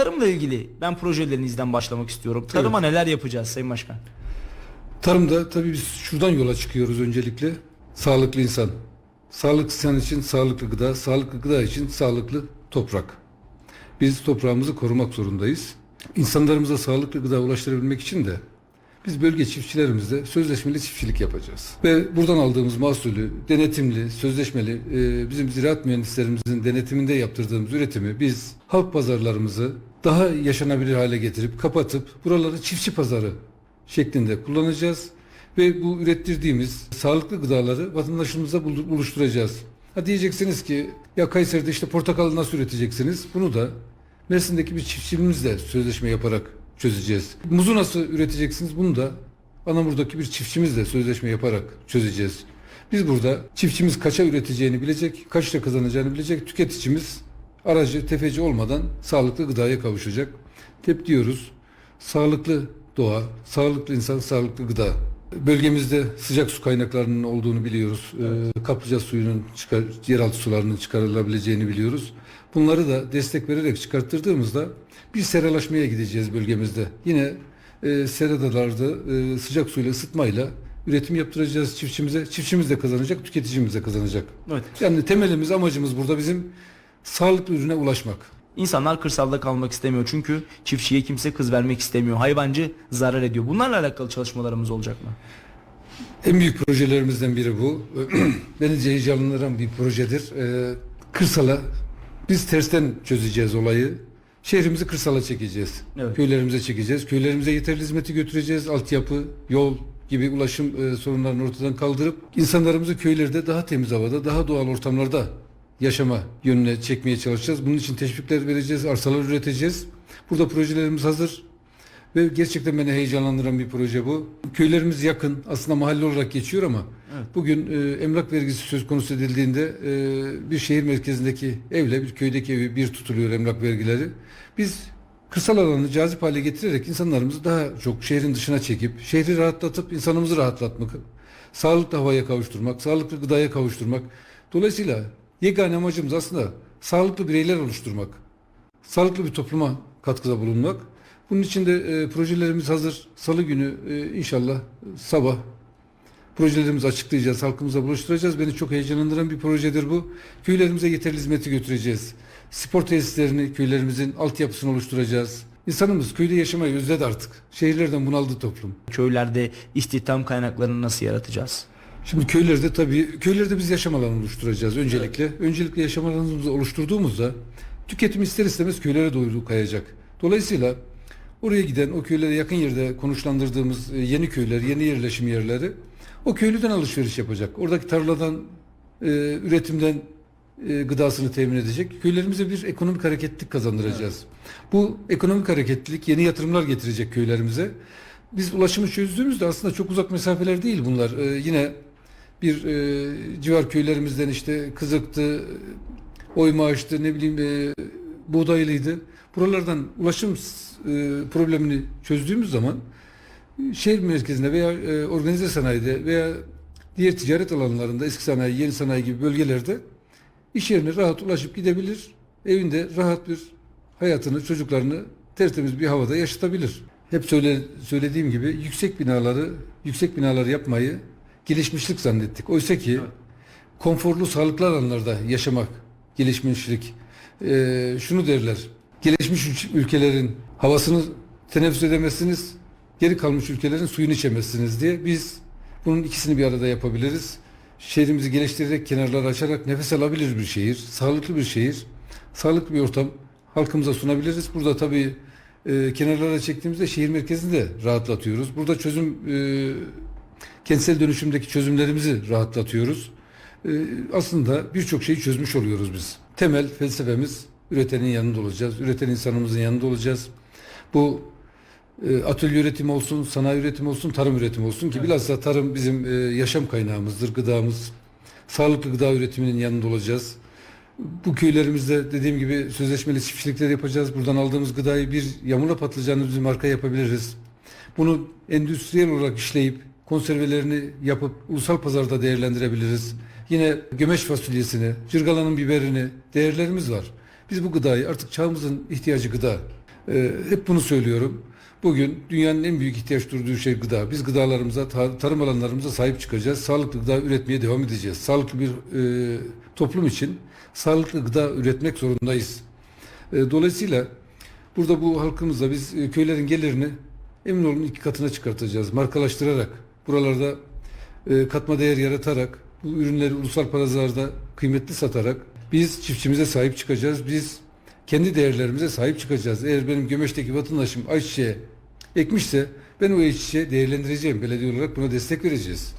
Tarımla ilgili ben projelerinizden başlamak istiyorum. Tarıma neler yapacağız Sayın Başkan? Tarımda tabii biz şuradan yola çıkıyoruz öncelikle. Sağlıklı insan. Sağlıklı insan için sağlıklı gıda, sağlıklı gıda için sağlıklı toprak. Biz toprağımızı korumak zorundayız. İnsanlarımıza sağlıklı gıda ulaştırabilmek için de biz bölge çiftçilerimizle sözleşmeli çiftçilik yapacağız. Ve buradan aldığımız mahsulü denetimli, sözleşmeli e, bizim ziraat mühendislerimizin denetiminde yaptırdığımız üretimi biz halk pazarlarımızı daha yaşanabilir hale getirip kapatıp buraları çiftçi pazarı şeklinde kullanacağız ve bu ürettirdiğimiz sağlıklı gıdaları vatandaşımıza bul- buluşturacağız. Ha diyeceksiniz ki ya Kayseri'de işte portakalı nasıl üreteceksiniz? Bunu da Mersin'deki bir çiftçimizle sözleşme yaparak çözeceğiz. Muzu nasıl üreteceksiniz? Bunu da Anamur'daki bir çiftçimizle sözleşme yaparak çözeceğiz. Biz burada çiftçimiz kaça üreteceğini bilecek, kaçta kazanacağını bilecek, tüketicimiz aracı, tefeci olmadan sağlıklı gıdaya kavuşacak. Hep diyoruz, sağlıklı doğa, sağlıklı insan, sağlıklı gıda. Bölgemizde sıcak su kaynaklarının olduğunu biliyoruz. Ee, kaplıca suyunun çıkar, yeraltı sularının çıkarılabileceğini biliyoruz. Bunları da destek vererek çıkarttırdığımızda bir seralaşmaya gideceğiz bölgemizde. Yine e, seradalarda e, sıcak suyla ısıtmayla üretim yaptıracağız çiftçimize. Çiftçimiz de kazanacak, tüketicimiz de kazanacak. Evet. Yani temelimiz, amacımız burada bizim sağlıklı ürüne ulaşmak. İnsanlar kırsalda kalmak istemiyor çünkü çiftçiye kimse kız vermek istemiyor. Hayvancı zarar ediyor. Bunlarla alakalı çalışmalarımız olacak mı? En büyük projelerimizden biri bu. Beni heyecanlandıran bir projedir. Ee, kırsala biz tersten çözeceğiz olayı. Şehrimizi kırsala çekeceğiz. Evet. Köylerimize çekeceğiz. Köylerimize yeterli hizmeti götüreceğiz. Altyapı, yol gibi ulaşım e, sorunlarını ortadan kaldırıp insanlarımızı köylerde daha temiz havada, daha doğal ortamlarda yaşama yönüne çekmeye çalışacağız. Bunun için teşvikler vereceğiz, arsalar üreteceğiz. Burada projelerimiz hazır. Ve gerçekten beni heyecanlandıran bir proje bu. Köylerimiz yakın. Aslında mahalle olarak geçiyor ama bugün e, emlak vergisi söz konusu edildiğinde e, bir şehir merkezindeki evle bir köydeki evi bir tutuluyor emlak vergileri. Biz kırsal alanı cazip hale getirerek insanlarımızı daha çok şehrin dışına çekip şehri rahatlatıp insanımızı rahatlatmak, sağlıklı havaya kavuşturmak, sağlıklı gıdaya kavuşturmak. Dolayısıyla yegane amacımız aslında sağlıklı bireyler oluşturmak sağlıklı bir topluma katkıda bulunmak. Bunun için de e, projelerimiz hazır. Salı günü e, inşallah sabah projelerimizi açıklayacağız, halkımıza buluşturacağız. Beni çok heyecanlandıran bir projedir bu. Köylerimize yeterli hizmeti götüreceğiz. Spor tesislerini, köylerimizin altyapısını oluşturacağız. İnsanımız köyde yaşamayı özledi artık. Şehirlerden bunaldı toplum. Köylerde istihdam kaynaklarını nasıl yaratacağız? Şimdi köylerde tabii köylerde biz yaşam alanı oluşturacağız öncelikle. Öncelikle yaşam alanımızı oluşturduğumuzda tüketim ister istemez köylere doğru kayacak. Dolayısıyla oraya giden o köylere yakın yerde konuşlandırdığımız e, yeni köyler, yeni yerleşim yerleri o köylüden alışveriş yapacak. Oradaki tarladan, e, üretimden e, gıdasını temin edecek. Köylerimize bir ekonomik hareketlilik kazandıracağız. Bu ekonomik hareketlilik yeni yatırımlar getirecek köylerimize. Biz ulaşımı çözdüğümüzde aslında çok uzak mesafeler değil bunlar. E, yine bir e, civar köylerimizden işte Kızık'tı, Oymaağaç'tı, ne bileyim e, Buğdaylıydı. Buralardan ulaşım e, problemini çözdüğümüz zaman şehir merkezinde veya e, organize sanayide veya diğer ticaret alanlarında eski sanayi, yeni sanayi gibi bölgelerde iş yerine rahat ulaşıp gidebilir. Evinde rahat bir hayatını, çocuklarını tertemiz bir havada yaşatabilir. Hep söyle, söylediğim gibi yüksek binaları, yüksek binaları yapmayı gelişmişlik zannettik. Oysa ki konforlu, sağlıklı alanlarda yaşamak gelişmişlik. Ee, şunu derler, gelişmiş ül- ülkelerin havasını teneffüs edemezsiniz, geri kalmış ülkelerin suyunu içemezsiniz diye biz bunun ikisini bir arada yapabiliriz. Şehrimizi geliştirerek, kenarları açarak nefes alabilir bir şehir, sağlıklı bir şehir, sağlıklı bir ortam halkımıza sunabiliriz. Burada tabii e, kenarlara çektiğimizde şehir merkezini de rahatlatıyoruz. Burada çözüm e, kentsel dönüşümdeki çözümlerimizi rahatlatıyoruz. Ee, aslında birçok şeyi çözmüş oluyoruz biz. Temel felsefemiz üretenin yanında olacağız. Üreten insanımızın yanında olacağız. Bu e, atölye üretimi olsun, sanayi üretimi olsun, tarım üretimi olsun ki bilhassa tarım bizim e, yaşam kaynağımızdır, gıdamız. Sağlıklı gıda üretiminin yanında olacağız. Bu köylerimizde dediğim gibi sözleşmeli çiftçilikler yapacağız. Buradan aldığımız gıdayı bir yamula patlıcanlı bir marka yapabiliriz. Bunu endüstriyel olarak işleyip konservelerini yapıp ulusal pazarda değerlendirebiliriz. Yine gömeç fasulyesini, cırgalanın biberini değerlerimiz var. Biz bu gıdayı artık çağımızın ihtiyacı gıda. Ee, hep bunu söylüyorum. Bugün dünyanın en büyük ihtiyaç duyduğu şey gıda. Biz gıdalarımıza, tar- tarım alanlarımıza sahip çıkacağız. Sağlıklı gıda üretmeye devam edeceğiz. Sağlıklı bir e, toplum için sağlıklı gıda üretmek zorundayız. E, dolayısıyla burada bu halkımızla biz e, köylerin gelirini emin olun iki katına çıkartacağız. Markalaştırarak, buralarda e, katma değer yaratarak, bu ürünleri ulusal pazarda kıymetli satarak biz çiftçimize sahip çıkacağız. Biz kendi değerlerimize sahip çıkacağız. Eğer benim Gömeş'teki vatandaşım ayçiçeği ekmişse ben o ayçiçeği değerlendireceğim. Belediye olarak buna destek vereceğiz.